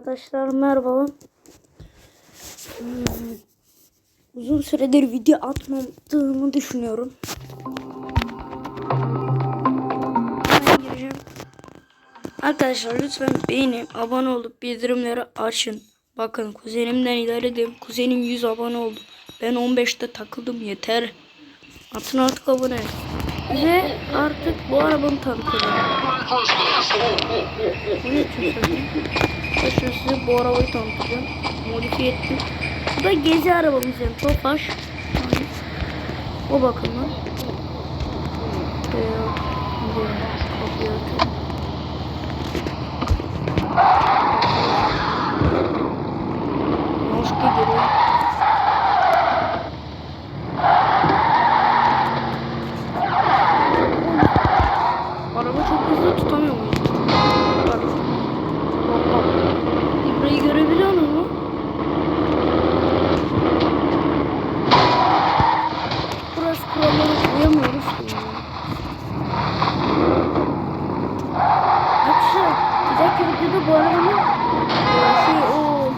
Arkadaşlar merhaba. Hmm, uzun süredir video atmadığımı düşünüyorum. Arkadaşlar lütfen beğenin, abone olup bildirimleri açın. Bakın kuzenimden ilerledim. Kuzenim 100 abone oldu. Ben 15'te takıldım yeter. Atın artık abone. Ve artık bu arabanı tanıtıyorum. Bu ne şimdi size bu arabayı tanıtacağım. Modifiye ettim. Bu da gezi arabamız yani Tofaş. O bakımdan. Ee. Hoş geliyor. Araba çok hızlı tutamıyor muyum? Bak. Bak bak. İbrayı görebiliyor musun? Burası kuralları uyamıyoruz ki. Arkadaşlar bir dahaki videoda bu arabanın e, şey o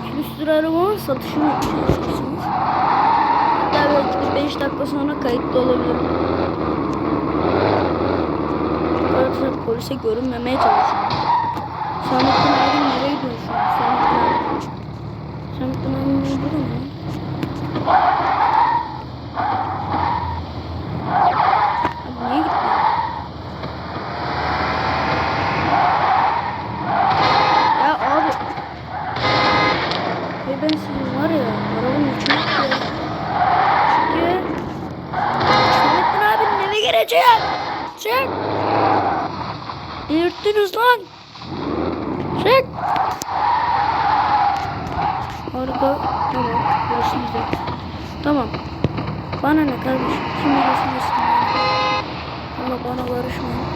arabanın satışını yapacaksınız. Hatta belki de 5 dakika sonra kayıtlı olabilirim. Arkadaşlar polise görünmemeye çalışıyorum. Samettin abim nereye gidiyor şu an? Samettin abim. Samettin abim ne burada mı? Abi niye gitmiyor? Ya abi. Ve ben sizin var ya arabanın içine gidiyor. Çünkü Samettin abinin eve gireceğim. Çık. Delirttiniz lan. Çık. Harika. Tamam. Burası güzel. Tamam. Bana ne kardeşim? Kim bilsin. Ama bana karışmayın.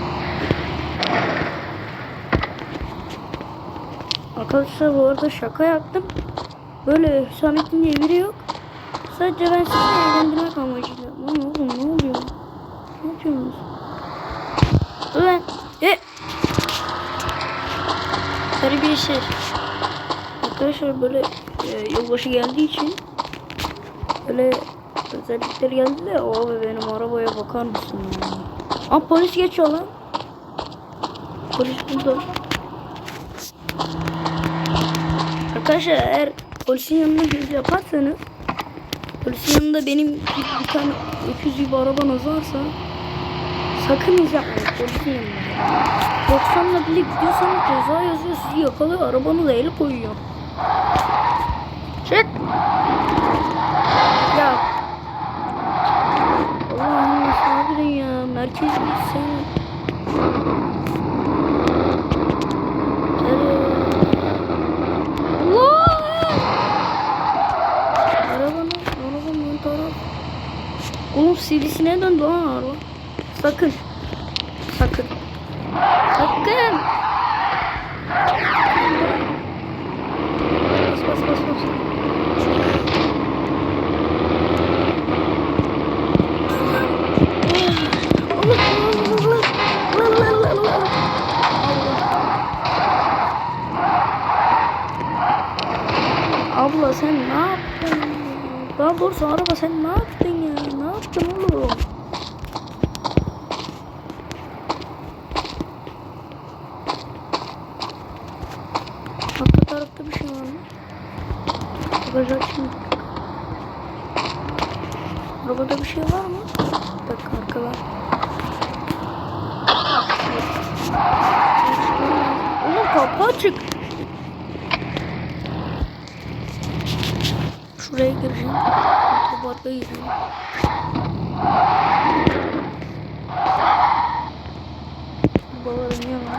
Arkadaşlar bu arada şaka yaptım. Böyle Hüsamettin diye biri yok. Sadece ben sizi eğlendirmek amacıyla. Lan oğlum ne oluyor? Ne yapıyorsunuz? Ulan. E. Terbiyesiz. Arkadaşlar böyle e, yılbaşı geldiği için böyle özellikler geldi de o abi benim arabaya bakar mısın ya? Aa polis geçiyor lan. Polis burada. Arkadaşlar eğer polisin yanına göz yaparsanız polisin yanında benim bir, bir tane öküz gibi arabanız varsa sakın iz yapmayın polisin yanında. 90'la bile gidiyorsanız ceza yazıyor sizi yakalıyor arabanı da eli koyuyor. Çık. Ya. Allah'ım sabredin ya. Merkez taraf. Oğlum sivrisineğe döndü lan araba. Sakın. Sakın. Bas bas bas bas. Abla sen ne yaptın? Daha doğrusu araba sen ne yaptın ya? Ne yaptın oğlum? Arka tarafta bir şey var mı? Bagajı açayım. Arabada bir şey var mı? Bir dakika arkada. Oğlum kapı açık. Şuraya gireceğim. Otoparka gireceğim. Babaların yanına.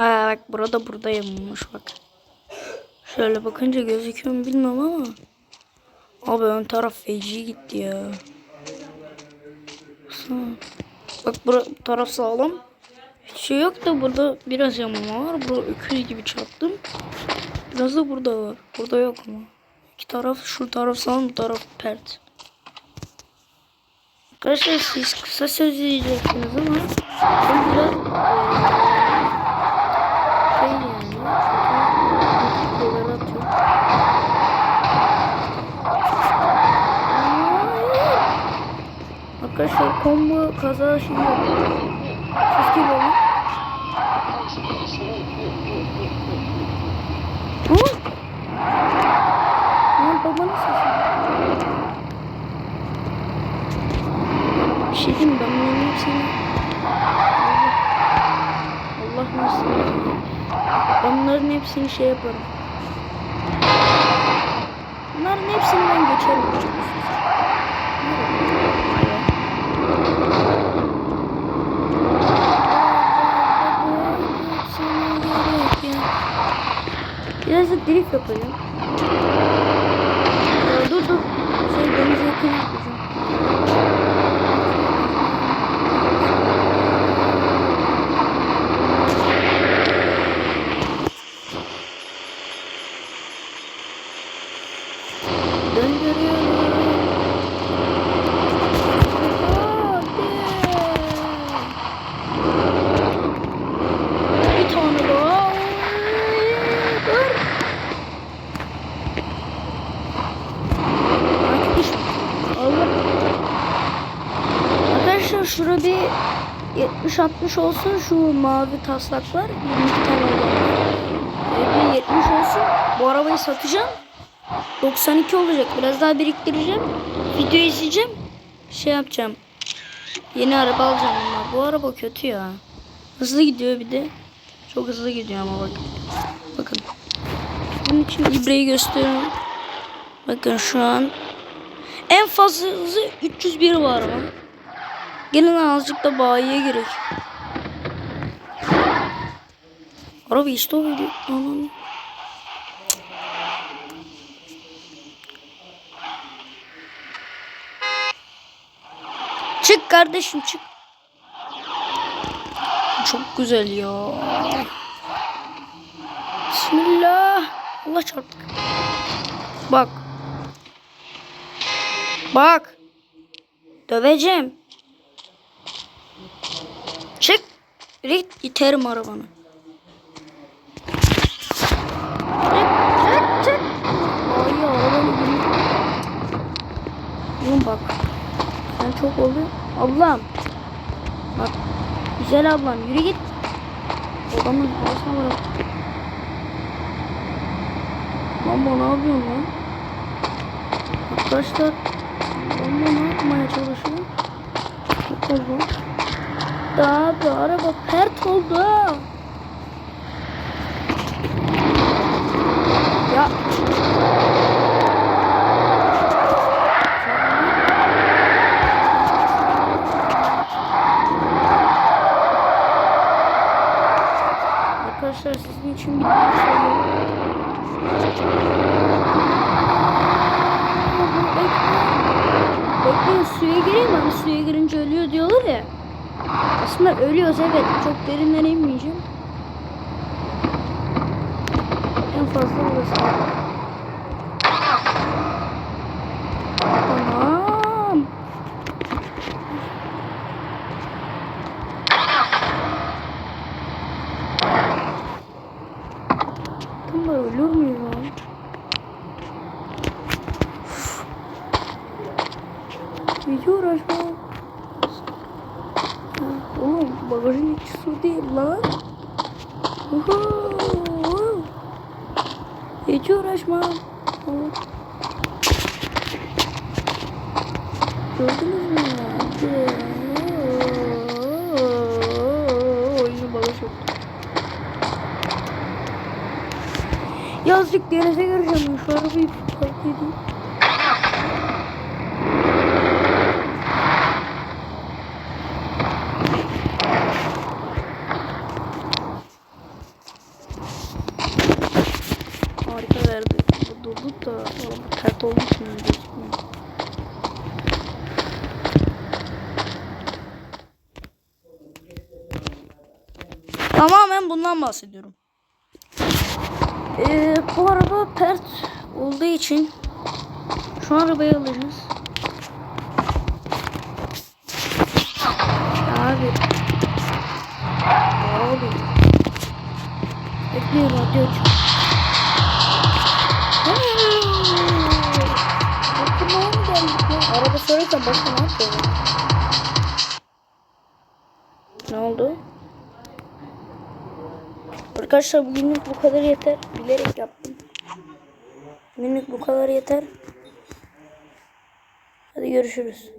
Ha bak burada buradaymış bak. Şöyle bakınca gözüküyor mu bilmem ama. Abi ön taraf feci gitti ya. Bak bu taraf sağlam. Hiç şey yok da burada biraz yamama var. Burada öküz gibi çarptım. Biraz da burada var. Burada yok ama. İki taraf şu taraf sağ bu taraf pert. Arkadaşlar siz kısa söz diyeceksiniz ama ben biraz Arkadaşlar combo kaza şey yok. Siz kim olun? Hı? Lan babanın sesi. Bir şey diyeyim ben bunların hepsini Allah nasıl ben bunların hepsini şey yaparım. Bunların hepsini ben geçerim. Biraz da drift yapacağım. Ya dur dur. Şey denize yakın yapacağım. Döndürüyorum. Bir tane daha. Dur. Artık iş. Allah. Şurada bir 70-60 olsun şu mavi taslaklar 22 tane olan. Ee, bir 70 olsun. Bu arabayı satacağım. 92 olacak. Biraz daha biriktireceğim. Video izleyeceğim. Şey yapacağım. Yeni araba alacağım ama bu araba kötü ya. Hızlı gidiyor bir de. Çok hızlı gidiyor ama bakın. Bakın. Bunun için ibreyi gösteriyorum. Bakın şu an en fazla hızı 301 var ama. Gelin azıcık da bayiye gerek. Araba işte oydu. Aman. Çık kardeşim çık. Çok güzel ya. Bismillah. Allah çarptık. Bak. Bak. Döveceğim. Çık. Git iterim arabanı. Çık çık çık. Ay arabanı yürü. Oğlum bak. Sen çok oluyor. Ablam. Bak. Güzel ablam yürü git. Odamın arasına bırak. Bu ne yapıyorsun lan? Arkadaşlar. Bu ne yapmaya çalışıyor? Çok oldu. Daha bu araba pert oldu. Ya. Arkadaşlar sizin için bir. Bekleyin suya gireyim hani suya girince ölüyor diyorlar ya. Aslında ölüyoruz evet. Çok derinden inmeyeceğim. En fazla burası. Tamam. Tam da ölür uğraşma. Ha, Bagajın içi su değil lan. Uhu. Hiç uğraşma. Oğlum. Gördünüz mü? Oyunu bagaj yok. Yazık denize gireceğim. Şu arabayı fark edeyim. Harika verdi. Bu durduk da oğlum bu tert olduğu için öyle gözükmüyor. Tamamen bundan bahsediyorum. Ee, bu araba pert olduğu için şu arabayı alırız. Abi. Abi. Bekliyorum radyo aç. Oturmaya mı geldik ya? Araba sorarsan başka ne yapıyor? Arkadaşlar bugünlük bu kadar yeter. Bilerek yaptım. Bugünlük bu kadar yeter. Hadi görüşürüz.